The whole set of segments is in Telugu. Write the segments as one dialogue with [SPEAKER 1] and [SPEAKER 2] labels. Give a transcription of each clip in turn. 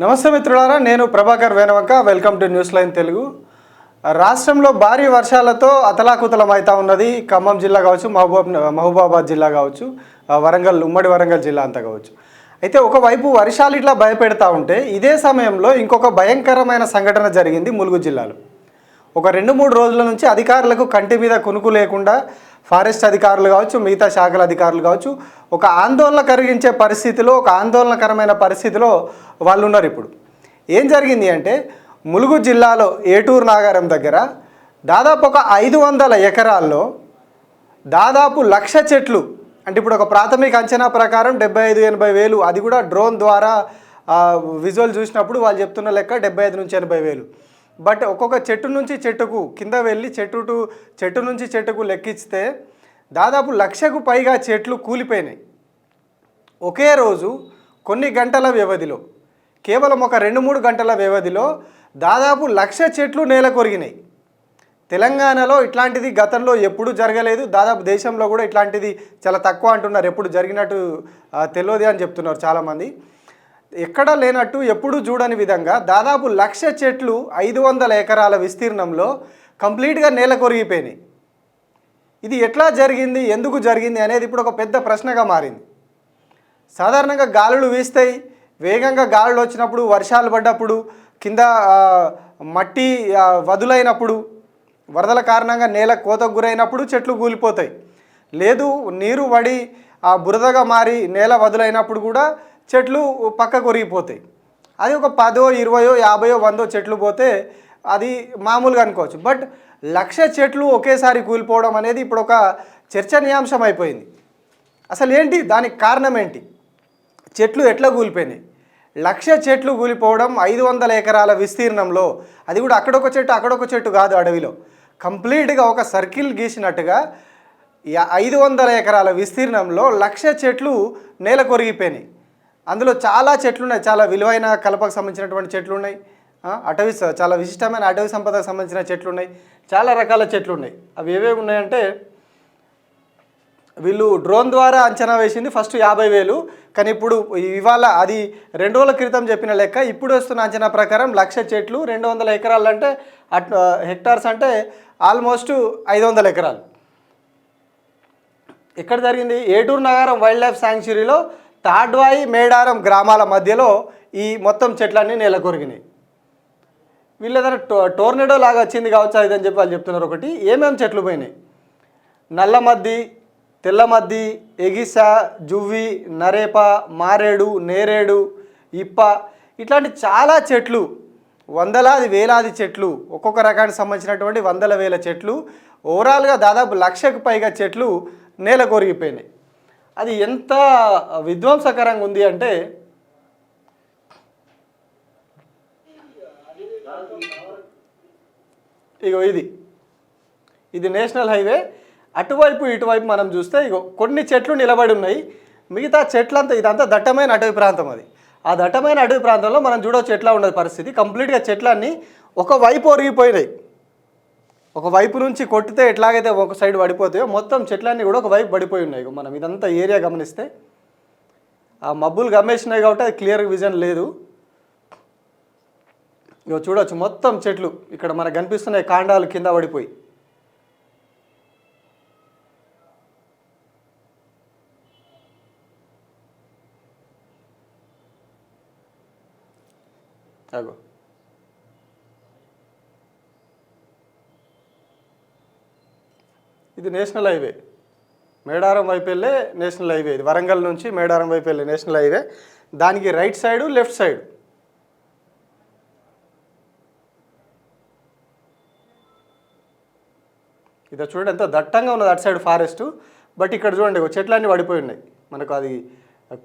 [SPEAKER 1] నమస్తే మిత్రులారా నేను Prabhakar Venavanka welcome to news line Telugu. రాష్ట్రంలో భారీ వర్షాలతో అతలాకుతలం అవుతా ఉన్నది ఖమ్మం జిల్లా కావచ్చు మహబూబ్ మహబూబాబాద్ జిల్లా కావచ్చు వరంగల్ ఉమ్మడి వరంగల్ జిల్లా అంతా కావచ్చు. అయితే ఒకవైపు వర్షాలు ఇట్లా భయపెడతా ఉంటే ఇదే సమయంలో ఇంకొక భయంకరమైన సంఘటన జరిగింది ములుగు జిల్లాలో. ఒక రెండు మూడు రోజుల నుంచి అధికారులకు కంటి మీద కునుకు లేకుండా ఫారెస్ట్ అధికారులు కావచ్చు మిగతా శాఖల అధికారులు కావచ్చు ఒక ఆందోళన కలిగించే పరిస్థితిలో ఒక ఆందోళనకరమైన పరిస్థితిలో వాళ్ళు ఉన్నారు ఇప్పుడు. ఏం జరిగింది అంటే ములుగు జిల్లాలో ఏటూరు నాగారం దగ్గర దాదాపు ఒక ఐదు వందల ఎకరాల్లో దాదాపు లక్ష చెట్లు అంటే ఇప్పుడు ఒక ప్రాథమిక అంచనా ప్రకారం డెబ్బై ఐదు ఎనభై వేలు అది కూడా డ్రోన్ ద్వారా విజువల్ చూసినప్పుడు వాళ్ళు చెప్తున్న లెక్క డెబ్బై ఐదు నుంచి ఎనభై వేలు. బట్ ఒక్కొక్క చెట్టు నుంచి చెట్టుకు కింద వెళ్ళి చెట్టు టు చెట్టు నుంచి చెట్టుకు లెక్కిస్తే దాదాపు లక్షకు పైగా చెట్లు కూలిపోయినాయి. ఒకే రోజు కొన్ని గంటల వ్యవధిలో కేవలం ఒక రెండు మూడు గంటల వ్యవధిలో దాదాపు లక్ష చెట్లు నేల కొరిగినాయి. తెలంగాణలో ఇట్లాంటిది గతంలో ఎప్పుడు జరగలేదు దాదాపు దేశంలో కూడా ఇట్లాంటిది చాలా తక్కువ అంటున్నారు ఎప్పుడు జరిగినట్టు తెలియదు అని చెప్తున్నారు చాలామంది. ఎక్కడా లేనట్టు ఎప్పుడూ చూడని విధంగా దాదాపు లక్ష చెట్లు ఐదు వందల ఎకరాల విస్తీర్ణంలో కంప్లీట్గా నేల కొరిగిపోయినాయి. ఇది ఎట్లా జరిగింది? ఎందుకు జరిగింది? అనేది ఇప్పుడు ఒక పెద్ద ప్రశ్నగా మారింది. సాధారణంగా గాలులు వీస్తాయి. వేగంగా గాలులు వచ్చినప్పుడు వర్షాలు పడ్డప్పుడు కింద మట్టి వదులైనప్పుడు వరదల కారణంగా నేల కోతకు గురైనప్పుడు చెట్లు కూలిపోతాయి. లేదు నీరు పడి ఆ బురదగా మారి నేల వదులైనప్పుడు కూడా చెట్లు పక్క కొరిగిపోతాయి అది ఒక పదో ఇరవయో యాభయో వందో చెట్లు పోతే అది మామూలుగా అనుకోవచ్చు. బట్ లక్ష చెట్లు ఒకేసారి కూలిపోవడం అనేది ఇప్పుడు ఒక చర్చనీయాంశం అయిపోయింది. అసలు ఏంటి? దానికి కారణం ఏంటి? చెట్లు ఎట్లా కూలిపోయినాయి? లక్ష చెట్లు కూలిపోవడం ఐదు వందల ఎకరాల విస్తీర్ణంలో అది కూడా అక్కడొక చెట్టు అక్కడొక చెట్టు కాదు అడవిలో. కంప్లీట్గా ఒక సర్కిల్ గీసినట్టుగా ఐదు వందల ఎకరాల విస్తీర్ణంలో లక్ష చెట్లు నేల కొరిగిపోయినాయి అందులో చాలా చెట్లు ఉన్నాయి చాలా విలువైన కలపకు సంబంధించినటువంటి చెట్లు ఉన్నాయి అటవీ చాలా విశిష్టమైన అటవీ సంపదకు సంబంధించిన చెట్లు ఉన్నాయి చాలా రకాల చెట్లు ఉన్నాయి అవి ఏవేవి ఉన్నాయంటే వీళ్ళు డ్రోన్ ద్వారా అంచనా వేసింది ఫస్ట్ యాభై వేలు. కానీ ఇప్పుడు ఇవాళ అది రెండు రోజుల క్రితం చెప్పిన లెక్క ఇప్పుడు వస్తున్న అంచనా ప్రకారం లక్ష చెట్లు రెండు వందల ఎకరాలు అంటే అట్ హెక్టార్స్ అంటే ఆల్మోస్ట్ ఐదు వందల ఎకరాలు. ఎక్కడ జరిగింది? ఏటూరు నగరం వైల్డ్ లైఫ్ శాంక్చురీలో తాడ్వాయి మేడారం గ్రామాల మధ్యలో ఈ మొత్తం చెట్లన్నీ నెలకొరిగినాయి. వీళ్ళు ఏదైనా టో టోర్నడో లాగా వచ్చింది కావచ్చు అని చెప్పి వాళ్ళు చెప్తున్నారు ఒకటి. ఏమేమి చెట్లు పోయినాయి? నల్లమద్ది తెల్లమద్ది ఎగిస జువ్వి నరేప మారేడు నేరేడు ఇప్ప ఇట్లాంటి చాలా చెట్లు వందలాది వేలాది చెట్లు ఒక్కొక్క రకానికి సంబంధించినటువంటి వందల వేల చెట్లు ఓవరాల్గా దాదాపు లక్షకు పైగా చెట్లు నేల కొరిగిపోయినాయి అది ఎంత విధ్వంసకరంగా ఉంది అంటే ఇగో ఇది. ఇది నేషనల్ హైవే. అటువైపు ఇటువైపు మనం చూస్తే ఇగో కొన్ని చెట్లు నిలబడి ఉన్నాయి. మిగతా చెట్లంతా ఇదంతా దట్టమైన అటవీ ప్రాంతం అది. ఆ దట్టమైన అటవీ ప్రాంతంలో మనం చూడవచ్చు ఎట్లా ఉండదు పరిస్థితి. కంప్లీట్గా చెట్లన్నీ ఒక వైపు ఒరిగిపోయినాయి. ఒక వైపు నుంచి కొట్టితే ఎట్లాగైతే ఒక సైడ్ పడిపోతాయో మొత్తం చెట్లన్నీ కూడా ఒక వైపు పడిపోయి ఉన్నాయి. మనం ఇదంతా ఏరియా గమనిస్తే ఆ మబ్బులు గమనించినాయి కాబట్టి అది క్లియర్ విజన్ లేదు. ఇగో చూడొచ్చు మొత్తం చెట్లు ఇక్కడ మనకు కనిపిస్తున్నాయి కాండాలు కింద పడిపోయి. అగో. ఇది నేషనల్ హైవే. మేడారం వైపు వెళ్ళే నేషనల్ హైవే ఇది. వరంగల్ నుంచి మేడారం వైపు వెళ్ళే నేషనల్ హైవే. దానికి రైట్ సైడు లెఫ్ట్ సైడ్. ఇది చూడండి ఎంత దట్టంగా ఉన్నది అటు సైడ్ ఫారెస్ట్ బట్ ఇక్కడ చూడండి చెట్లన్నీ పడిపోయి ఉన్నాయి. మనకు అది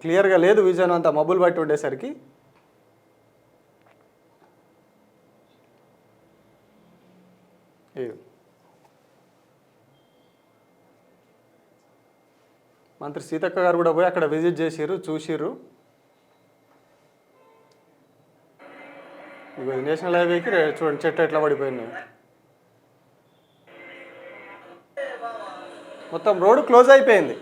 [SPEAKER 1] క్లియర్గా లేదు విజన్ అంతా మబ్బులు బట్టి ఉండేసరికి ఇగో. మంత్రి సీతక్క గారు కూడా పోయి అక్కడ విజిట్ చేసిర్రు చూసిర్రు. ఇగో నేషనల్ హైవేకి రే- చూడండి చెట్లు ఎట్లా పడిపోయినాయి. మొత్తం రోడ్డు క్లోజ్ అయిపోయింది.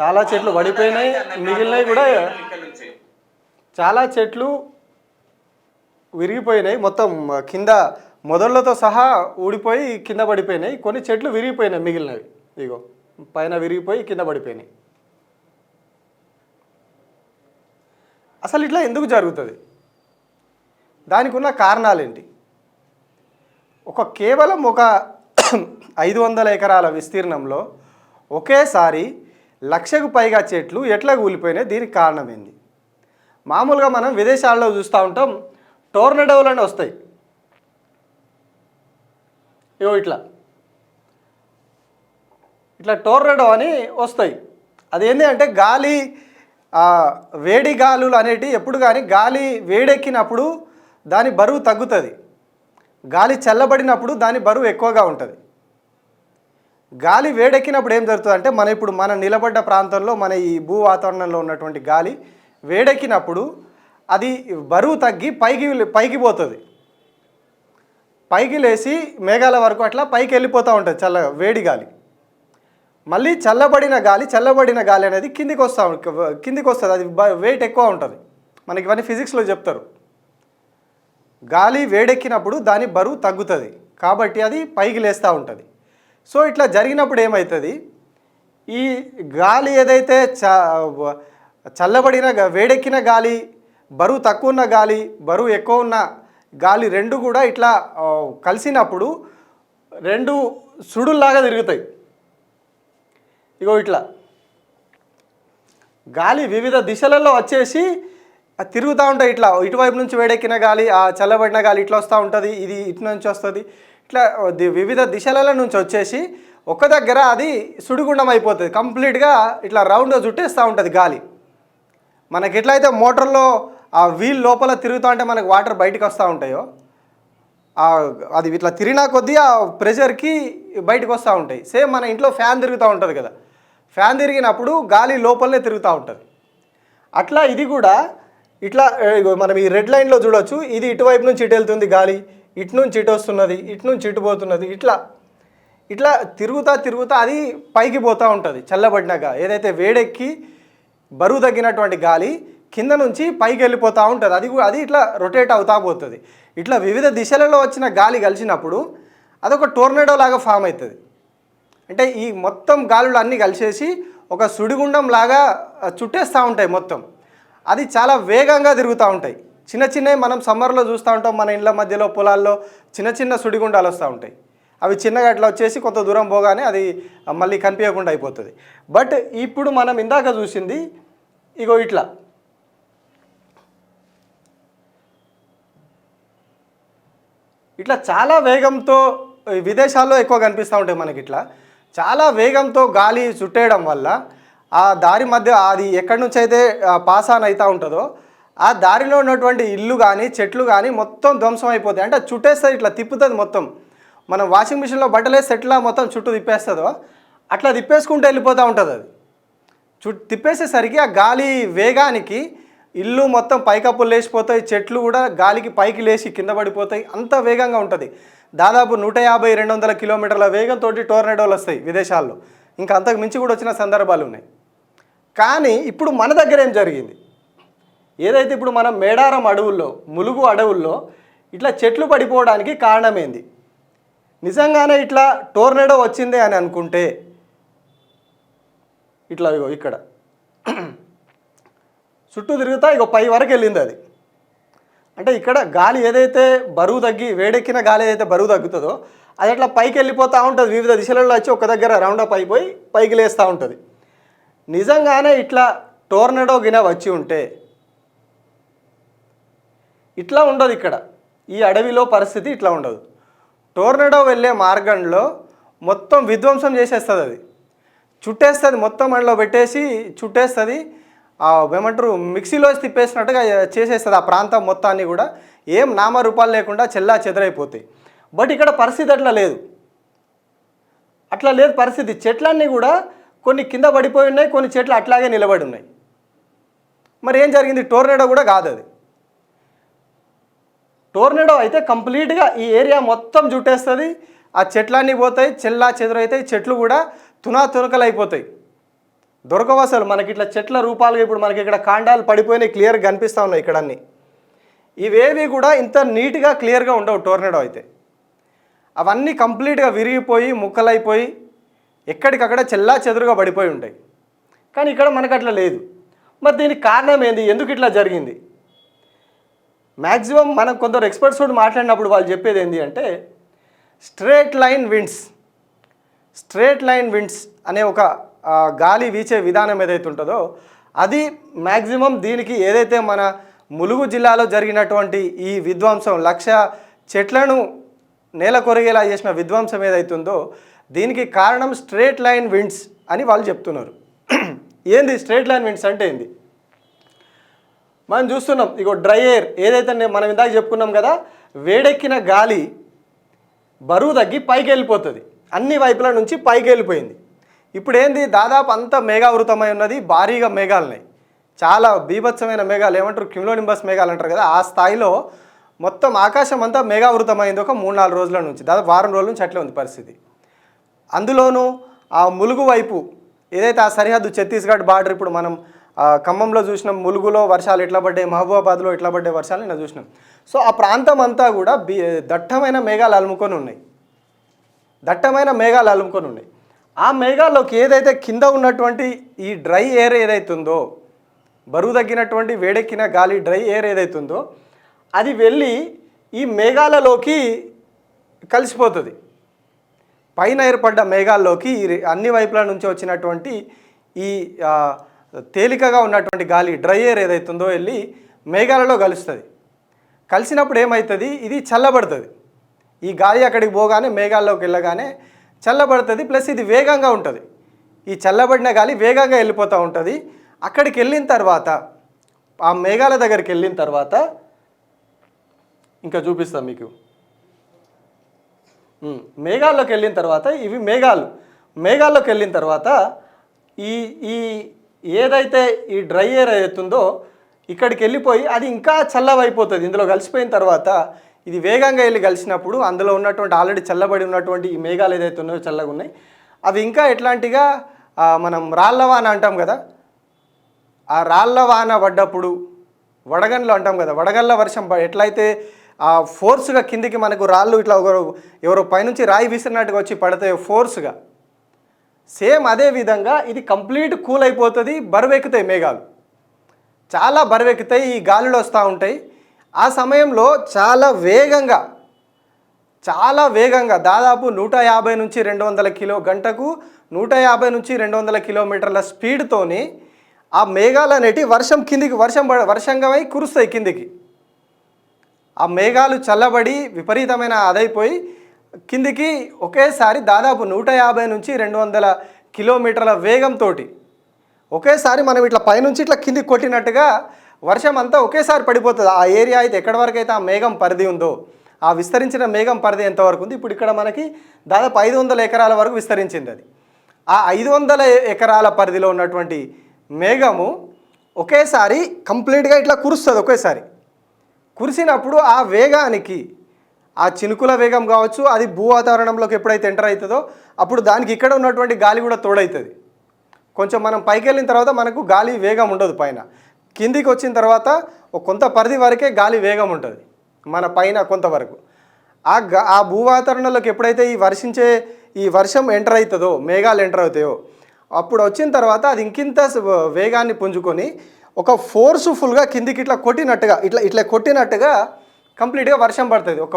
[SPEAKER 1] చాలా చెట్లు పడిపోయినాయి మిగిలినవి కూడా చాలా చెట్లు విరిగిపోయినాయి. మొత్తం కింద మొదళ్ళతో సహా ఊడిపోయి కింద పడిపోయినాయి. కొన్ని చెట్లు విరిగిపోయినాయి మిగిలినవి. ఇగో పైన విరిగిపోయి కింద పడిపోయినాయి. అసలు ఇట్లా ఎందుకు జరుగుతుంది? దానికి ఉన్న కారణాలేంటి? ఒక కేవలం ఒక ఐదు వందల ఎకరాల విస్తీర్ణంలో ఒకేసారి లక్షకు పైగా చెట్లు ఎట్లా కూలిపోయినాయి? దీనికి కారణం మామూలుగా మనం విదేశాల్లో చూస్తూ ఉంటాం టోర్నడోలు అని వస్తాయి. ఇగో ఇట్లా. ఇట్లా టోర్నడో అని వస్తాయి. అదేంటి అంటే గాలి వేడి గాలులు అనేటి ఎప్పుడు కానీ గాలి వేడెక్కినప్పుడు దాని బరువు తగ్గుతుంది. గాలి చల్లబడినప్పుడు దాని బరువు ఎక్కువగా ఉంటుంది. గాలి వేడెక్కినప్పుడు ఏం జరుగుతుంది అంటే మన ఇప్పుడు మన నిలబడ్డ ప్రాంతంలో మన ఈ భూ వాతావరణంలో ఉన్నటువంటి గాలి వేడెక్కినప్పుడు అది బరువు తగ్గి పైకి పైకి పోతుంది. పైకి లేచి మేఘాల వరకు అట్లా పైకి వెళ్ళిపోతూ ఉంటుంది చల్ల వేడి గాలి. మళ్ళీ చల్లబడిన గాలి చల్లబడిన గాలి అనేది కిందికి వస్తూ కిందికి వస్తుంది. అది వెయిట్ ఎక్కువ ఉంటుంది. మనకి ఇవన్నీ ఫిజిక్స్లో చెప్తారు. గాలి వేడెక్కినప్పుడు దాని బరువు తగ్గుతుంది. కాబట్టి అది పైకి లేస్తూ ఉంటుంది. సో ఇట్లా జరిగినప్పుడు ఏమవుతుంది ఈ గాలి ఏదైతే చ చల్లబడిన వేడెక్కిన గాలి బరువు తక్కువ ఉన్న గాలి బరువు ఎక్కువ ఉన్న గాలి రెండు కూడా ఇట్లా కలిసినప్పుడు రెండు సుడుల్లాగా తిరుగుతాయి. ఇగో ఇట్లా. గాలి వివిధ దిశలలో వచ్చేసి తిరుగుతూ ఉంటాయి ఇట్లా. ఇటువైపు నుంచి వేడెక్కిన గాలి ఆ చల్లబడిన గాలి ఇట్లా వస్తూ ఉంటుంది ఇది ఇటు నుంచి వస్తుంది. ఇట్లా ది- వివిధ దిశల నుంచి వచ్చేసి ఒక దగ్గర అది సుడిగుండం అయిపోతుంది. కంప్లీట్గా ఇట్లా రౌండ్గా చుట్టేస్తూ ఉంటుంది గాలి. మనకి ఎట్లయితే మోటార్లో ఆ వీల్ లోపల తిరుగుతూ ఉంటే మనకు వాటర్ బయటకు వస్తూ ఉంటాయో అది ఇట్లా తిరిగినా కొద్దీ ఆ ప్రెషర్కి బయటకు వస్తూ ఉంటాయి. సేమ్ మన ఇంట్లో ఫ్యాన్ తిరుగుతూ ఉంటుంది కదా ఫ్యాన్ తిరిగినప్పుడు గాలి లోపలనే తిరుగుతూ ఉంటుంది. అట్లా ఇది కూడా ఇట్లా మనం ఈ రెడ్ లైన్లో చూడొచ్చు. ఇది ఇటువైపు నుంచి ఇటు వెళ్తుంది గాలి ఇటు నుంచి ఇటు వస్తున్నది ఇటు నుంచి ఇటు పోతున్నది ఇట్లా ఇట్లా తిరుగుతా తిరుగుతా అది పైకి పోతూ ఉంటుంది చల్లబడినాక. ఏదైతే వేడెక్కి బరువు తగ్గినటువంటి గాలి కింద నుంచి పైకి వెళ్ళిపోతూ ఉంటుంది. అది కూడా అది ఇట్లా రొటేట్ అవుతా పోతుంది. ఇట్లా వివిధ దిశలలో వచ్చిన గాలి కలిసినప్పుడు అదొక టోర్నేడో లాగా ఫామ్ అవుతుంది అంటే ఈ మొత్తం గాలులు అన్నీ కలిసేసి ఒక సుడిగుండం లాగా చుట్టేస్తూ ఉంటాయి మొత్తం. అది చాలా వేగంగా తిరుగుతూ ఉంటాయి. చిన్న చిన్నవి మనం సమ్మర్లో చూస్తూ ఉంటాం. మన ఇండ్ల మధ్యలో పొలాల్లో చిన్న చిన్న సుడిగుండాలు వస్తూ ఉంటాయి. అవి చిన్నగా అట్లా వచ్చేసి కొంత దూరం పోగానే అది మళ్ళీ కనిపించకుండా అయిపోతుంది. బట్ ఇప్పుడు మనం ఇందాక చూసింది ఇగో ఇట్లా. ఇట్లా చాలా వేగంతో విదేశాల్లో ఎక్కువ కనిపిస్తూ ఉంటాయి మనకి ఇట్లా. చాలా వేగంతో గాలి చుట్టేయడం వల్ల ఆ దారి మధ్య అది ఎక్కడి నుంచి అయితే పాస్ ఆన్ అవుతూ ఉంటుందో ఆ దారిలో ఉన్నటువంటి ఇల్లు కానీ చెట్లు కానీ మొత్తం ధ్వంసం అయిపోతాయి. అంటే చుట్టేస్తుంది ఇట్లా తిప్పుతుంది మొత్తం. మనం వాషింగ్ మిషన్లో బట్టలే సెట్లా మొత్తం చుట్టూ తిప్పేస్తుందో అట్లా తిప్పేసుకుంటూ వెళ్ళిపోతూ ఉంటుంది అది. చు తిప్పేసేసరికి ఆ గాలి వేగానికి ఇల్లు మొత్తం పైకప్పులు లేచిపోతాయి చెట్లు కూడా గాలికి పైకి లేచి కింద పడిపోతాయి. అంత వేగంగా ఉంటుంది. దాదాపు నూట యాభై రెండు వందల కిలోమీటర్ల వేగంతో టోర్నడోలు వస్తాయి విదేశాల్లో. ఇంకా అంతకు మించి కూడా వచ్చిన సందర్భాలు ఉన్నాయి. కానీ ఇప్పుడు మన దగ్గర ఏం జరిగింది? ఏదైతే ఇప్పుడు మనం మేడారం అడవుల్లో ములుగు అడవుల్లో ఇట్లా చెట్లు పడిపోవడానికి కారణమేంది? నిజంగానే ఇట్లా టోర్నడో వచ్చిందే అని అనుకుంటే ఇట్లా ఇక్కడ. చుట్టూ తిరుగుతా ఇక పై వరకు వెళ్ళింది అది. అంటే ఇక్కడ గాలి ఏదైతే బరువు తగ్గి వేడెక్కిన గాలి ఏదైతే బరువు తగ్గుతుందో అది అట్లా పైకి వెళ్ళిపోతూ ఉంటుంది. వివిధ దిశలలో వచ్చి ఒక దగ్గర రౌండప్ అయిపోయి పైకి లేస్తూ ఉంటుంది. నిజంగానే ఇట్లా టోర్నడో గిన వచ్చి ఉంటే ఇట్లా ఉండదు ఇక్కడ. ఈ అడవిలో పరిస్థితి ఇట్లా ఉండదు. టోర్నడో వెళ్ళే మార్గంలో మొత్తం విధ్వంసం చేసేస్తుంది అది. చుట్టేస్తుంది మొత్తం అందులో పెట్టేసి చుట్టేస్తుంది. ఏమంటారు మిక్సీలో తిప్పేసినట్టుగా చేసేస్తుంది ఆ ప్రాంతం మొత్తాన్ని కూడా. ఏం నామరూపాలు లేకుండా చెల్లా చెదరైపోతాయి. బట్ ఇక్కడ పరిస్థితి అట్లా లేదు. అట్లా లేదు పరిస్థితి. చెట్లన్నీ కూడా కొన్ని కింద పడిపోయి ఉన్నాయి కొన్ని చెట్లు అట్లాగే నిలబడి ఉన్నాయి. మరి ఏం జరిగింది? టోర్నేడో కూడా కాదు అది. టోర్నేడో అయితే కంప్లీట్గా ఈ ఏరియా మొత్తం చుట్టేస్తుంది ఆ చెట్లన్నీ పోతాయి చెల్లా చెదురైతాయి చెట్లు కూడా తునా తునకలు అయిపోతాయి దొరకవు అసలు. మనకి ఇట్లా చెట్ల రూపాలుగా ఇప్పుడు మనకి ఇక్కడ కాండాలు పడిపోయినాయి క్లియర్గా కనిపిస్తూ ఉన్నాయి ఇక్కడ అన్నీ. ఇవేవి కూడా ఇంత నీట్గా క్లియర్గా ఉండవు టోర్నడో అయితే. అవన్నీ కంప్లీట్గా విరిగిపోయి ముక్కలైపోయి ఎక్కడికక్కడ చెల్లా చెదురుగా పడిపోయి ఉంటాయి. కానీ ఇక్కడ మనకు అట్లా లేదు. మరి దీనికి కారణం ఏంది? ఎందుకు ఇట్లా జరిగింది? మ్యాక్సిమం మనం కొందరు ఎక్స్పర్ట్స్ తోటి మాట్లాడినప్పుడు వాళ్ళు చెప్పేది ఏంటి అంటే straight line winds straight line winds అనే ఒక గాలి వీచే విధానం ఏదైతే ఉంటుందో అది మ్యాక్సిమం దీనికి ఏదైతే మన ములుగు జిల్లాలో జరిగినటువంటి ఈ విధ్వంసం లక్ష చెట్లను నేల కొరిగేలా చేసిన విధ్వంసం ఏదైతుందో దీనికి కారణం స్ట్రేట్ లైన్ విండ్స్ అని వాళ్ళు చెప్తున్నారు. ఏంది స్ట్రేట్ లైన్ విండ్స్ అంటే ఏంది? మనం చూస్తున్నాం ఇగో డ్రై ఎయిర్ ఏదైతే మనం ఇందాక చెప్పుకున్నాం కదా వేడెక్కిన గాలి బరువు తగ్గి పైకి వెళ్ళిపోతుంది. అన్ని వైపుల నుంచి పైకి వెళ్ళిపోయింది. ఇప్పుడు ఏంది దాదాపు అంతా మేఘావృతమై ఉన్నది భారీగా మేఘాలున్నాయి. చాలా బీభత్సమైన మేఘాలు ఏమంటారు? క్యూలోనింబస్ మేఘాలు అంటారు కదా ఆ స్థాయిలో మొత్తం ఆకాశం అంతా మేఘావృతమైంది ఒక మూడు నాలుగు రోజుల నుంచి. దాదాపు వారం రోజుల నుంచి అట్లే ఉంది పరిస్థితి. అందులోనూ ఆ ములుగు వైపు ఏదైతే ఆ సరిహద్దు ఛత్తీస్గఢ్ బార్డర్ ఇప్పుడు మనం ఖమ్మంలో చూసినాం ములుగులో వర్షాలు ఎట్లా పడ్డాయి మహబూబాబాద్లో ఎట్లా పడ్డాయి వర్షాలు నేను చూసినాం. సో ఆ ప్రాంతం అంతా కూడా బి దట్టమైన మేఘాలు అలుముకొని ఉన్నాయి. దట్టమైన మేఘాలు అలుముకొని ఉన్నాయి. ఆ మేఘాల్లోకి ఏదైతే కింద ఉన్నటువంటి ఈ డ్రై ఎయిర్ ఏదైతుందో బరువు తగ్గినటువంటి వేడెక్కిన గాలి డ్రై ఎయిర్ ఏదైతుందో అది వెళ్ళి ఈ మేఘాలలోకి కలిసిపోతుంది. పైన ఏర్పడ్డ మేఘాల్లోకి అన్ని వైపుల నుంచి వచ్చినటువంటి ఈ తేలికగా ఉన్నటువంటి గాలి డ్రై ఎయిర్ ఏదైతుందో వెళ్ళి మేఘాలలో కలుస్తుంది. కలిసినప్పుడు ఏమవుతుంది ఇది చల్లబడుతుంది. ఈ గాలి అక్కడికి పోగానే మేఘాల్లోకి వెళ్ళగానే చల్లబడుతుంది ప్లస్ ఇది వేగంగా ఉంటుంది. ఈ చల్లబడిన గాలి వేగంగా వెళ్ళిపోతూ ఉంటుంది. అక్కడికి వెళ్ళిన తర్వాత ఆ మేఘాల దగ్గరికి వెళ్ళిన తర్వాత ఇంకా చూపిస్తాం మీకు. మేఘాల్లోకి వెళ్ళిన తర్వాత ఇవి మేఘాలు. మేఘాల్లోకి వెళ్ళిన తర్వాత ఈ ఈ ఏదైతే ఈ డ్రై ఎయిర్ అవుతుందో ఇక్కడికి వెళ్ళిపోయి అది ఇంకా చల్లవైపోతుంది ఇందులో కలిసిపోయిన తర్వాత ఇది వేగంగా వెళ్ళి కలిసినప్పుడు అందులో ఉన్నటువంటి ఆల్రెడీ చల్లబడి ఉన్నటువంటి ఈ మేఘాలు ఏదైతే ఉన్నాయో చల్లగా ఉన్నాయి అవి ఇంకా ఎట్లాంటిగా మనం రాళ్ళవాన అంటాం కదా? ఆ రాళ్ళ వాన పడ్డప్పుడు వడగండ్లు అంటాం కదా? వడగళ్ళ వర్షం ఎట్లయితే ఆ ఫోర్స్గా కిందికి మనకు రాళ్ళు ఇట్లా ఒకరు ఎవరో పైనుంచి రాయి విసిరినట్టుగా వచ్చి పడతాయో ఫోర్స్గా సేమ్ అదే విధంగా ఇది కంప్లీట్ కూల్ అయిపోతుంది బరువెక్కుతాయి మేఘాలు. చాలా బరువెక్కుతాయి ఈ గాలులు వస్తూ ఉంటాయి. ఆ సమయంలో చాలా వేగంగా చాలా వేగంగా దాదాపు నూట యాభై నుంచి రెండు వందల కిలో గంటకు నూట యాభై నుంచి రెండు వందల కిలోమీటర్ల స్పీడ్తోని ఆ మేఘాలు అనేటివి వర్షం కిందికి వర్షం పడ వర్షంగా అయి కురుస్తాయి కిందికి. ఆ మేఘాలు చల్లబడి విపరీతమైన అదైపోయి కిందికి ఒకేసారి దాదాపు నూట యాభై నుంచి రెండు వందల కిలోమీటర్ల వేగంతో ఒకేసారి మనం ఇట్లా పైనుంచి ఇట్లా కిందికి కొట్టినట్టుగా వర్షం అంతా ఒకేసారి పడిపోతుంది. ఆ ఏరియా అయితే ఎక్కడి వరకు అయితే ఆ మేఘం పరిధి ఉందో ఆ విస్తరించిన మేఘం పరిధి ఎంతవరకు ఉంది ఇప్పుడు ఇక్కడ మనకి దాదాపు ఐదు వందల ఎకరాల వరకు విస్తరించింది అది. ఆ ఐదు వందల ఎకరాల పరిధిలో ఉన్నటువంటి మేఘము ఒకేసారి కంప్లీట్గా ఇట్లా కురుస్తుంది ఒకేసారి. కురిసినప్పుడు ఆ వేగానికి ఆ చినుకుల వేగం కావచ్చు అది భూ వాతావరణంలోకి ఎప్పుడైతే ఎంటర్ అవుతుందో అప్పుడు దానికి ఇక్కడ ఉన్నటువంటి గాలి కూడా తోడవుతుంది కొంచెం మనం పైకి వెళ్ళిన తర్వాత మనకు గాలి వేగం ఉండదు పైన. కిందికి వచ్చిన తర్వాత కొంత పరిధి వరకే గాలి వేగం ఉంటుంది మన పైన కొంతవరకు ఆ గా ఆ భూ ఎప్పుడైతే ఈ వర్షించే ఈ వర్షం ఎంటర్ అవుతుందో మేఘాలు ఎంటర్ అవుతాయో అప్పుడు వచ్చిన తర్వాత అది ఇంకింత వేగాన్ని పుంజుకొని ఒక ఫోర్స్ఫుల్గా కిందికి ఇట్లా కొట్టినట్టుగా ఇట్లా ఇట్లా కొట్టినట్టుగా కంప్లీట్గా వర్షం పడుతుంది ఒక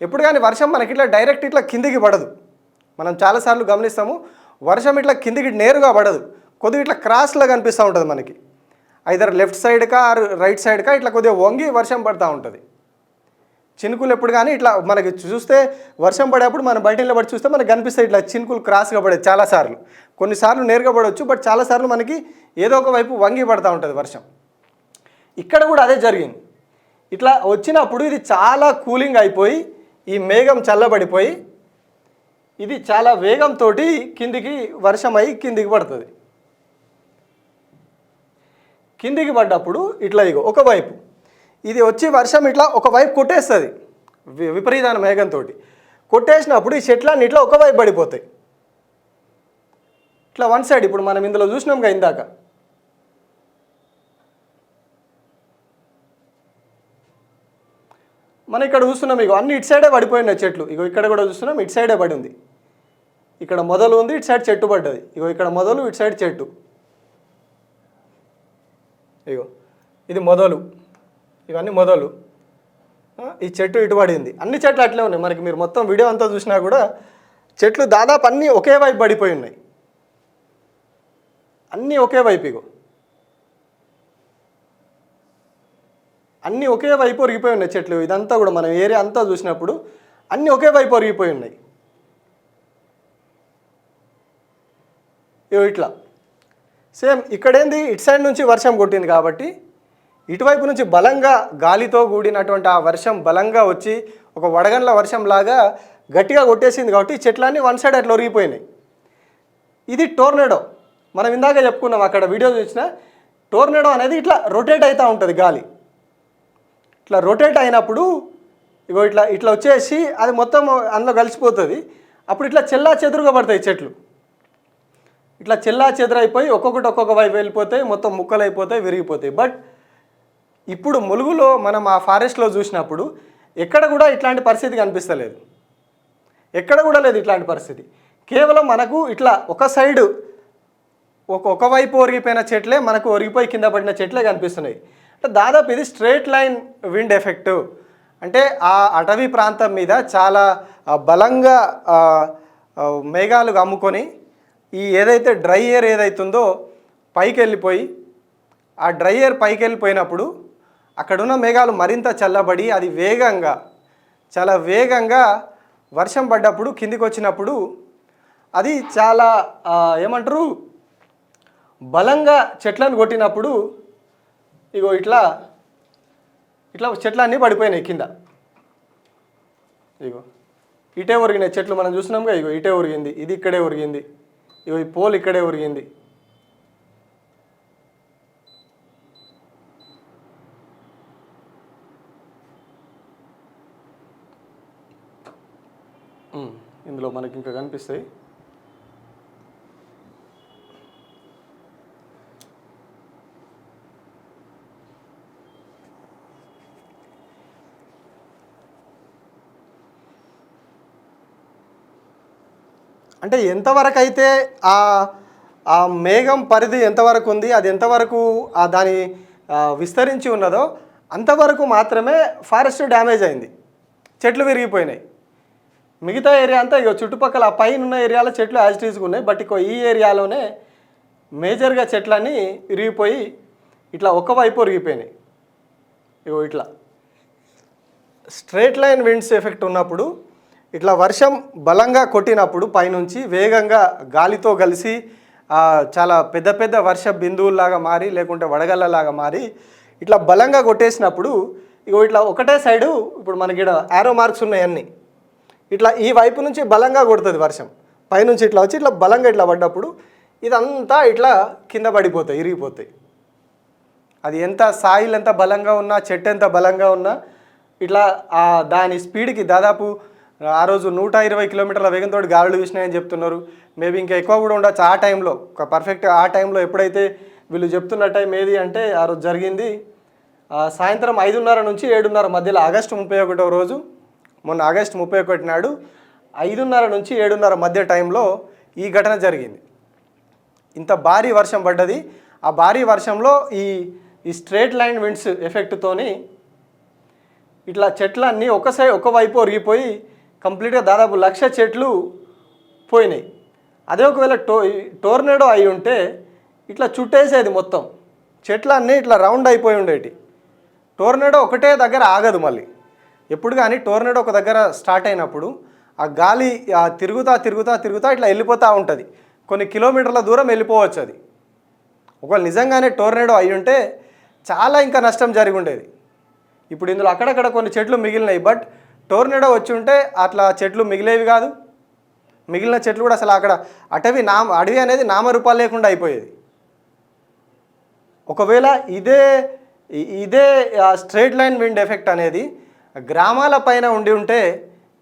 [SPEAKER 1] ఎప్పుడు కానీ వర్షం మనకి ఇట్లా డైరెక్ట్ ఇట్లా కిందికి పడదు. మనం చాలాసార్లు గమనిస్తాము వర్షం ఇట్లా కిందికి నేరుగా పడదు. కొద్దిగా ఇట్లా క్రాస్లా కనిపిస్తూ ఉంటుంది మనకి. ఐదర్ లెఫ్ట్ సైడ్కా ఆర్ రైట్ సైడ్కా ఇట్లా కొద్దిగా వంగి వర్షం పడుతూ ఉంటుంది. చినుకులు ఎప్పుడు కానీ ఇట్లా మనకి చూస్తే వర్షం పడేప్పుడు మనం బయట నిలబడి చూస్తే మనకు కనిపిస్తాయి ఇట్లా చినుకులు క్రాస్గా పడేది చాలాసార్లు కొన్నిసార్లు నేరుగా పడవచ్చు బట్ చాలాసార్లు మనకి ఏదో ఒక వైపు వంగి పడుతూ ఉంటుంది వర్షం. ఇక్కడ కూడా అదే జరిగింది. ఇట్లా వచ్చినప్పుడు ఇది చాలా కూలింగ్ అయిపోయి ఈ మేఘం చల్లబడిపోయి ఇది చాలా వేగంతో కిందికి వర్షం అయి కిందికి పడుతుంది. కిందికి పడ్డప్పుడు ఇట్లా ఇగో ఒకవైపు ఇది వచ్చి వర్షం ఇట్లా ఒకవైపు కొట్టేస్తుంది వి- విపరీతమైన మేఘంతో కొట్టేసినప్పుడు ఈ చెట్లన్నీ ఇట్లా ఒకవైపు పడిపోతాయి. ఇట్లా వన్ సైడ్ ఇప్పుడు మనం ఇందులో చూసినాంగా ఇందాక. మనం ఇక్కడ చూస్తున్నాం ఇగో అన్ని ఇటు సైడే పడిపోయినాయి చెట్లు. ఇగో ఇక్కడ కూడా చూస్తున్నాం ఇటు సైడే పడి ఉంది. ఇక్కడ మొదలు ఉంది ఇటు సైడ్ చెట్టు పడ్డది. ఇగో ఇక్కడ మొదలు ఇటు సైడ్ చెట్టు. ఇగో ఇది మొదలు. ఇవన్నీ మొదలు. ఈ చెట్టు ఇటు పడింది అన్ని చెట్లు అట్లే ఉన్నాయి. మనకి మీరు మొత్తం వీడియో అంతా చూసినా కూడా చెట్లు దాదాపు అన్నీ ఒకే వైపు పడిపోయి ఉన్నాయి. అన్నీ ఒకే వైపు ఇగో. అన్నీ ఒకే వైపు ఒరిగిపోయి ఉన్నాయి చెట్లు. ఇదంతా కూడా మనం ఏరియా అంతా చూసినప్పుడు అన్నీ ఒకే వైపు ఒరిగిపోయి ఉన్నాయి. ఇగో ఇట్లా. సేమ్ ఇక్కడేంది? ఇటు సైడ్ నుంచి వర్షం కొట్టింది కాబట్టి ఇటువైపు నుంచి బలంగా గాలితో కూడినటువంటి ఆ వర్షం బలంగా వచ్చి ఒక వడగండ్ల వర్షం లాగా గట్టిగా కొట్టేసింది కాబట్టి చెట్లన్నీ వన్ సైడ్ అట్లా ఒరిగిపోయినాయి. ఇది టోర్నేడో. మనం ఇందాక చెప్పుకున్నాం అక్కడ వీడియో చూసిన టోర్నేడో అనేది ఇట్లా రొటేట్ అవుతూ ఉంటుంది గాలి. ఇట్లా రొటేట్ అయినప్పుడు ఇగో ఇట్లా ఇట్లా వచ్చేసి అది మొత్తం అందులో కలిసిపోతుంది. అప్పుడు ఇట్లా చెల్లా చెదురుగా పడతాయి చెట్లు. ఇట్లా చెల్లా చెదరైపోయి ఒక్కొక్కటి ఒక్కొక్క వైపు వెళ్ళిపోతాయి మొత్తం ముక్కలు అయిపోతాయి విరిగిపోతాయి. బట్ ఇప్పుడు ములుగులో మనం ఆ ఫారెస్ట్లో చూసినప్పుడు ఎక్కడ కూడా ఇట్లాంటి పరిస్థితి కనిపిస్తలేదు. ఎక్కడ కూడా లేదు ఇట్లాంటి పరిస్థితి. కేవలం మనకు ఇట్లా ఒక సైడు ఒక ఒకవైపు ఒరిగిపోయిన చెట్లే మనకు ఒరిగిపోయి కింద పడిన చెట్లే కనిపిస్తున్నాయి. అంటే దాదాపు ఇది స్ట్రేట్ లైన్ విండ్ ఎఫెక్ట్. అంటే ఆ అటవీ ప్రాంతం మీద చాలా బలంగా మేఘాలు అమ్ముకొని ఈ ఏదైతే డ్రై ఎయిర్ ఏదైతుందో పైకి వెళ్ళిపోయి ఆ డ్రై ఎయిర్ పైకి వెళ్ళిపోయినప్పుడు అక్కడున్న మేఘాలు మరింత చల్లబడి అది వేగంగా చాలా వేగంగా వర్షం పడ్డప్పుడు కిందికి వచ్చినప్పుడు అది చాలా ఏమంటారు? బలంగా చెట్లను కొట్టినప్పుడు ఇగో ఇట్లా ఇట్లా చెట్లన్నీ పడిపోయినాయి కింద. ఇగో ఇటే ఒరిగినాయి చెట్లు మనం చూసినాంగా ఇగో ఇటే ఒరిగింది ఇది ఇక్కడే ఒరిగింది. ఇవి పోల్ ఇక్కడే ఒరిగింది ఇందులో మనకి ఇంకా కనిపిస్తాయి. అంటే ఎంతవరకు అయితే ఆ ఆ మేఘం పరిధి ఎంతవరకు ఉంది అది ఎంతవరకు ఆ దాని విస్తరించి ఉన్నదో అంతవరకు మాత్రమే ఫారెస్ట్ డ్యామేజ్ అయింది. చెట్లు విరిగిపోయినాయి. మిగతా ఏరియా అంతా ఇక చుట్టుపక్కల ఆ పైన ఉన్న ఏరియాలో చెట్లు యాజిటీజ్గా ఉన్నాయి. బట్ ఇక ఈ ఏరియాలోనే మేజర్గా చెట్లన్నీ విరిగిపోయి ఇట్లా ఒకవైపు విరిగిపోయినాయి ఇగో ఇట్లా. స్ట్రేట్ లైన్ విండ్స్ ఎఫెక్ట్ ఉన్నప్పుడు ఇట్లా వర్షం బలంగా కొట్టినప్పుడు పైనుంచి వేగంగా గాలితో కలిసి చాలా పెద్ద పెద్ద వర్ష బిందువుల్లాగా మారి లేకుంటే వడగళ్ళలాగా మారి ఇట్లా బలంగా కొట్టేసినప్పుడు ఇగో ఇట్లా ఒకటే సైడు ఇప్పుడు మనకి ఇక్కడ యారో మార్క్స్ ఉన్నాయి అన్నీ. ఇట్లా ఈ వైపు నుంచి బలంగా కొడుతుంది వర్షం. పైనుంచి ఇట్లా వచ్చి ఇట్లా బలంగా ఇట్లా పడ్డప్పుడు ఇదంతా ఇట్లా కింద పడిపోతాయి ఇరిగిపోతాయి. అది ఎంత సాయిల్ ఎంత బలంగా ఉన్నా చెట్టు ఎంత బలంగా ఉన్నా ఇట్లా దాని స్పీడ్కి దాదాపు ఆ రోజు నూట ఇరవై కిలోమీటర్ల వేగంతో గాలులు వీసినాయని చెప్తున్నారు. మేబీ ఇంకా ఎక్కువ కూడా ఉండొచ్చు ఆ టైంలో. ఒక పర్ఫెక్ట్ ఆ టైంలో ఎప్పుడైతే వీళ్ళు చెప్తున్న టైం ఏది అంటే ఆ రోజు జరిగింది. సాయంత్రం ఐదున్నర నుంచి ఏడున్నర మధ్యలో ఆగస్టు ముప్పై ఒకటో రోజు మొన్న ఆగస్టు ముప్పై ఒకటి నాడు ఐదున్నర నుంచి ఏడున్నర మధ్య టైంలో ఈ ఘటన జరిగింది. ఇంత భారీ వర్షం పడ్డది. ఆ భారీ వర్షంలో ఈ ఈ స్ట్రేట్ లైన్ విండ్స్ ఎఫెక్ట్తోని ఇట్లా చెట్లన్నీ ఒక సైడ్ ఒక వైపు ఒరిగిపోయి కంప్లీట్గా దాదాపు లక్ష చెట్లు పోయినాయి. అదే ఒకవేళ టో టోర్నేడో అయి ఉంటే ఇట్లా చుట్టేసేది మొత్తం. చెట్లన్నీ ఇట్లా రౌండ్ అయిపోయి ఉండేటి. టోర్నేడో ఒకటే దగ్గర ఆగదు మళ్ళీ. ఎప్పుడు కానీ టోర్నేడో ఒక దగ్గర స్టార్ట్ అయినప్పుడు ఆ గాలి ఆ తిరుగుతా తిరుగుతా తిరుగుతా ఇట్లా వెళ్ళిపోతూ ఉంటుంది. కొన్ని కిలోమీటర్ల దూరం వెళ్ళిపోవచ్చు అది. ఒకవేళ నిజంగానే టోర్నేడో అయి ఉంటే చాలా ఇంకా నష్టం జరిగి ఉండేది. ఇప్పుడు ఇందులో అక్కడక్కడ కొన్ని చెట్లు మిగిలినాయి. బట్ టోర్నేడో వచ్చి ఉంటే అట్లా చెట్లు మిగిలేవి కాదు. మిగిలిన చెట్లు కూడా అసలు అక్కడ అటవీ నామ అడవి అనేది నామరూపాలు లేకుండా అయిపోయేది. ఒకవేళ ఇదే ఇదే స్ట్రేట్ లైన్ విండ్ ఎఫెక్ట్ అనేది గ్రామాల పైన ఉండి ఉంటే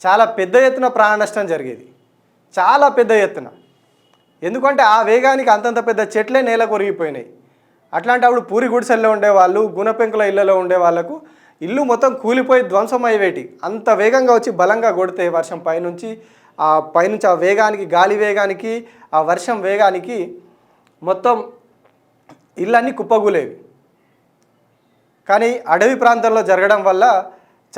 [SPEAKER 1] చాలా పెద్ద ఎత్తున ప్రాణ నష్టం జరిగేది. చాలా పెద్ద ఎత్తున. ఎందుకంటే ఆ వేగానికి అంతంత పెద్ద చెట్లే నేల కొరిగిపోయినాయి. అట్లాంటప్పుడు పూరి గుడిసెల్లో ఉండేవాళ్ళు గుణపెంకుల ఇళ్ళలో ఉండే వాళ్ళకు ఇల్లు మొత్తం కూలిపోయి ధ్వంసం అయ్యేటి అంత వేగంగా వచ్చి బలంగా కొడితే వర్షం పైనుంచి ఆ పైనుంచి ఆ వేగానికి గాలి వేగానికి ఆ వర్షం వేగానికి మొత్తం ఇళ్ళన్నీ కుప్పగూలేవి కానీ అడవి ప్రాంతంలో జరగడం వల్ల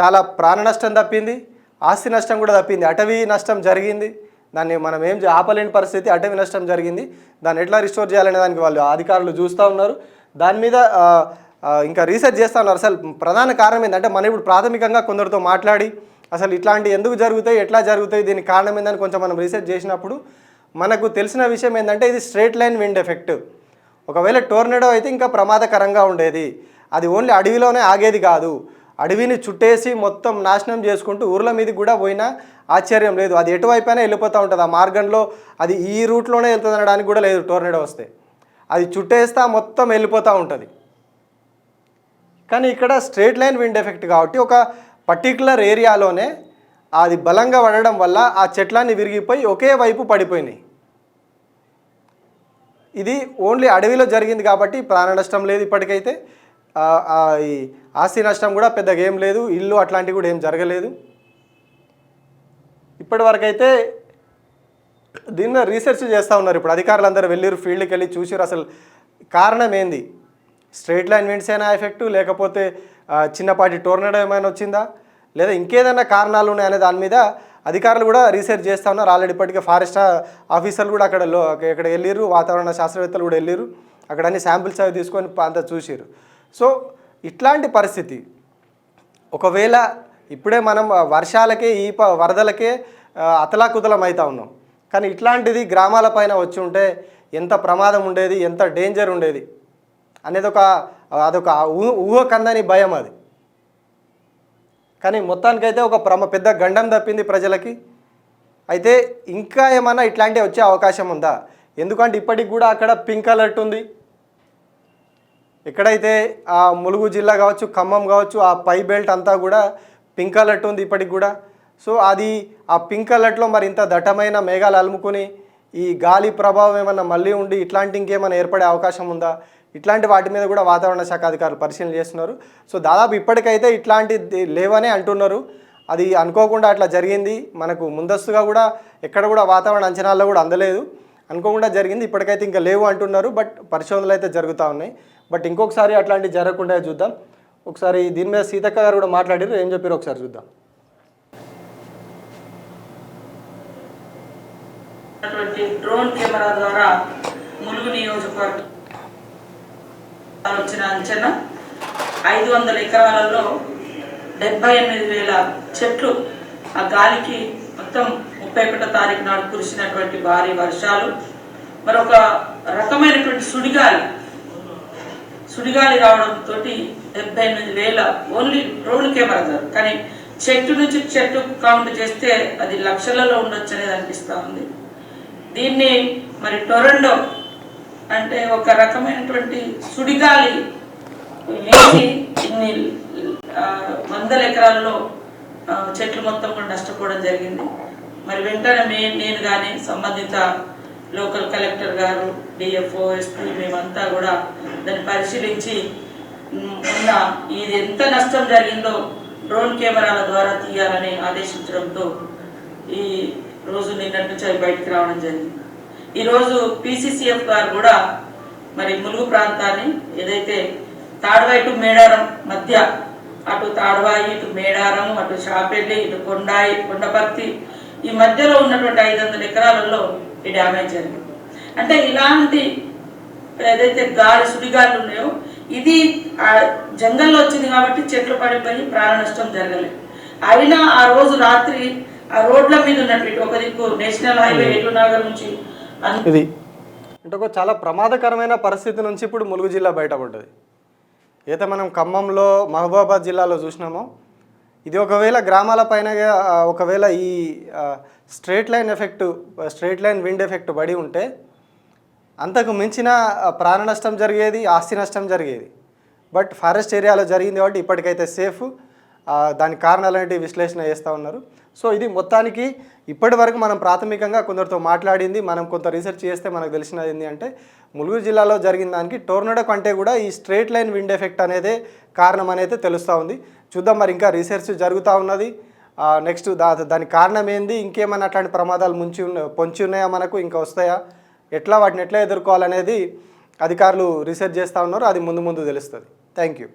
[SPEAKER 1] చాలా ప్రాణ నష్టం తప్పింది ఆస్తి నష్టం కూడా తప్పింది. అటవీ నష్టం జరిగింది. దాన్ని మనం ఏం చే- ఆపలేని పరిస్థితి అటవీ నష్టం జరిగింది. దాన్ని ఎట్లా రిస్టోర్ చేయాలనే దానికి వాళ్ళు అధికారులు చూస్తూ ఉన్నారు. దాని మీద ఇంకా రీసెర్చ్ చేస్తాను అసలు ప్రధాన కారణం ఏంటంటే మనం ఇప్పుడు ప్రాథమికంగా కొందరితో మాట్లాడి అసలు ఇట్లాంటి ఎందుకు జరుగుతాయి ఎట్లా జరుగుతాయి దీనికి కారణం ఏందని కొంచెం మనం రీసెర్చ్ చేసినప్పుడు మనకు తెలిసిన విషయం ఏంటంటే ఇది స్ట్రేట్ లైన్ విండ్ ఎఫెక్ట్ ఒకవేళ టోర్నడో అయితే ఇంకా ప్రమాదకరంగా ఉండేది. అది ఓన్లీ అడవిలోనే ఆగేది కాదు. అడవిని చుట్టేసి మొత్తం నాశనం చేసుకుంటూ ఊర్ల మీదకి కూడా పోయినా ఆశ్చర్యం లేదు. అది ఎటువైపైనా వెళ్ళిపోతూ ఉంటుంది. ఆ మార్గంలో అది ఈ రూట్లోనే వెళ్తుంది అనడానికి కూడా లేదు టోర్నడో వస్తే. అది చుట్టేస్తా మొత్తం వెళ్ళిపోతూ ఉంటుంది. కానీ ఇక్కడ స్ట్రేట్ లైన్ విండ్ ఎఫెక్ట్ కాబట్టి ఒక పర్టికులర్ ఏరియాలోనే అది బలంగా పడడం వల్ల ఆ చెట్లన్నీ విరిగిపోయి ఒకే వైపు పడిపోయినాయి. ఇది ఓన్లీ అడవిలో జరిగింది కాబట్టి ప్రాణ నష్టం లేదు ఇప్పటికైతే. ఈ ఆస్తి నష్టం కూడా పెద్దగా ఏం లేదు. ఇల్లు అట్లాంటివి కూడా ఏం జరగలేదు. ఇప్పటివరకైతే దీన్ని అయితే రీసెర్చ్ చేస్తూ ఉన్నారు ఇప్పుడు. అధికారులందరూ వెళ్ళారు ఫీల్డ్కి వెళ్ళి చూసారు అసలు కారణం ఏంది? స్ట్రైట్ లైన్ విండ్స్ అయినా ఎఫెక్ట్ లేకపోతే చిన్నపాటి టోర్నడో ఏమైనా వచ్చిందా? లేదా ఇంకేదైనా కారణాలు ఉన్నాయనే దాని మీద అధికారులు కూడా రీసెర్చ్ చేస్తూ ఉన్నారు. ఆల్రెడీ ఇప్పటికే ఫారెస్ట్ ఆఫీసర్లు కూడా అక్కడ లో ఇక్కడ వెళ్ళిర్రు. వాతావరణ శాస్త్రవేత్తలు కూడా వెళ్ళిర్రు. అక్కడ అన్ని శాంపిల్స్ అవి తీసుకొని అంతా చూసిర్రు. సో ఇట్లాంటి పరిస్థితి ఒకవేళ ఇప్పుడే మనం వర్షాలకే ఈ ప వరదలకే అతలాకుతలం అవుతా ఉన్నాం. కానీ ఇట్లాంటిది గ్రామాల పైన వచ్చి ఉంటే ఎంత ప్రమాదం ఉండేది ఎంత డేంజర్ ఉండేది. అనేది ఒక అదొక ఊహ కందని భయం అది. కానీ మొత్తానికైతే ఒక ప్రమ పెద్ద గండం తప్పింది ప్రజలకి. అయితే ఇంకా ఏమైనా ఇట్లాంటివి వచ్చే అవకాశం ఉందా? ఎందుకంటే ఇప్పటికి కూడా అక్కడ పింక్ అలర్ట్ ఉంది. ఎక్కడైతే ఆ ములుగు జిల్లా కావచ్చు ఖమ్మం కావచ్చు ఆ పై బెల్ట్ అంతా కూడా పింక్ అలర్ట్ ఉంది ఇప్పటికి కూడా. సో అది ఆ పింక్ అలర్ట్లో మరి ఇంత దట్టమైన మేఘాలు అలుముకొని ఈ గాలి ప్రభావం ఏమైనా మళ్ళీ ఉండి ఇట్లాంటి ఇంకేమైనా ఏర్పడే అవకాశం ఉందా? ఇట్లాంటి వాటి మీద కూడా వాతావరణ శాఖ అధికారులు పరిశీలన చేస్తున్నారు. సో దాదాపు ఇప్పటికైతే ఇట్లాంటి లేవనే అంటున్నారు. అది అనుకోకుండా అట్లా జరిగింది. మనకు ముందస్తుగా కూడా ఎక్కడ కూడా వాతావరణ అంచనాల్లో కూడా అందలేదు. అనుకోకుండా జరిగింది. ఇప్పటికైతే ఇంకా లేవు అంటున్నారు. బట్ పరిశోధనలు అయితే జరుగుతూ ఉన్నాయి. బట్ ఇంకొకసారి అట్లాంటివి జరగకుండా చూద్దాం. ఒకసారి దీని మీద సీతక్క గారు కూడా మాట్లాడారు ఏం చెప్పారు ఒకసారి చూద్దాం.
[SPEAKER 2] డ్రోన్ కెమెరా ద్వారా ములుగు నియోజకవర్గం వచ్చిన అంచనా ఐదు వందల ఎకరాలలో డెబ్బై ఎనిమిది వేల చెట్లు ఆ గాలికి మొత్తం ముప్పై ఒకటో తారీఖు నాడు కురిసినటువంటి భారీ వర్షాలు. మరొక రకమైనటువంటి సుడిగాలి సుడిగాలి రావడంతో డెబ్బై ఎనిమిది వేల ఓన్లీ డ్రోన్ కెమెరా కానీ చెట్టు నుంచి చెట్టు కౌంట్ చేస్తే అది లక్షలలో ఉండొచ్చు అనేది అనిపిస్తూ ఉంది. దీన్ని మరి టొరండో అంటే ఒక రకమైనటువంటి సుడిగాలి వేసి ఇన్ని వందల ఎకరాలలో చెట్లు మొత్తం కూడా నష్టపోవడం జరిగింది. మరి వెంటనే మే నేను కానీ సంబంధిత local collector garu DFO SP మేమంతా కూడా దాన్ని పరిశీలించి ఉన్న ఇది ఎంత నష్టం జరిగిందో డ్రోన్ కెమెరాల ద్వారా తీయాలని ఆదేశించడంతో ఈ రోజు నిన్నటి నుంచి అవి రావడం జరిగింది. ఈరోజు పిసిసిఎఫ్ గారు కూడా మరి ములుగు ప్రాంతాన్ని ఏదైతే తాడ్వాయి టు మేడారం మధ్య అటు తాడ్వాయి ఇటు మేడారం అటు షాపెల్లి ఇటు కొండాయి కొండపర్తి ఈ మధ్యలో ఉన్నటువంటి ఐదు వందల ఎకరాలలో ఈ డ్యామేజ్ జరిగింది. అంటే ఇలాంటి ఏదైతే గాలి సుడిగాలు ఉన్నాయో ఇది ఆ జంగల్లో వచ్చింది కాబట్టి చెట్లు పడిపోయి ప్రాణ నష్టం జరగలేదు అయినా ఆ రోజు రాత్రి ఆ రోడ్ల మీద ఉన్నటువంటి ఒక దిక్కు నేషనల్ హైవే ఏలూరు నగర్ నుంచి
[SPEAKER 1] ఇది. అంటే ఒక చాలా ప్రమాదకరమైన పరిస్థితి నుంచి ఇప్పుడు ములుగు జిల్లా బయటపడ్డది. అయితే మనం ఖమ్మంలో మహబూబాబాద్ జిల్లాలో చూసినామో ఇది ఒకవేళ గ్రామాల పైన ఒకవేళ ఈ straight line effect straight line wind effect పడి ఉంటే అంతకు మించిన ప్రాణ నష్టం జరిగేది ఆస్తి నష్టం జరిగేది. బట్ ఫారెస్ట్ ఏరియాలో జరిగింది కాబట్టి ఇప్పటికైతే సేఫ్. దాని కారణాలు ఏంటి విశ్లేషణ చేస్తూ ఉన్నారు. సో ఇది మొత్తానికి ఇప్పటి వరకు మనం ప్రాథమికంగా కొందరితో మాట్లాడింది మనం కొంత రీసెర్చ్ చేస్తే మనకు తెలిసినది ఏంటి అంటే ములుగు జిల్లాలో జరిగిన దానికి టోర్నడో కంటే కూడా ఈ స్ట్రేట్ లైన్ విండ్ ఎఫెక్ట్ అనేదే కారణం అనేది తెలుస్తూ ఉంది. చూద్దాం మరి ఇంకా రీసెర్చ్ జరుగుతూ ఉన్నది. నెక్స్ట్ దా దానికి కారణం ఏంది? ఇంకేమైనా అట్లాంటి ప్రమాదాలు ముంచి ఉన్న పొంచి ఉన్నాయా మనకు? ఇంకా వస్తాయా? ఎట్లా వాటిని ఎట్లా ఎదుర్కోవాలనేది అధికారులు రీసెర్చ్ చేస్తూ ఉన్నారు. అది ముందు ముందు తెలుస్తుంది. Thank you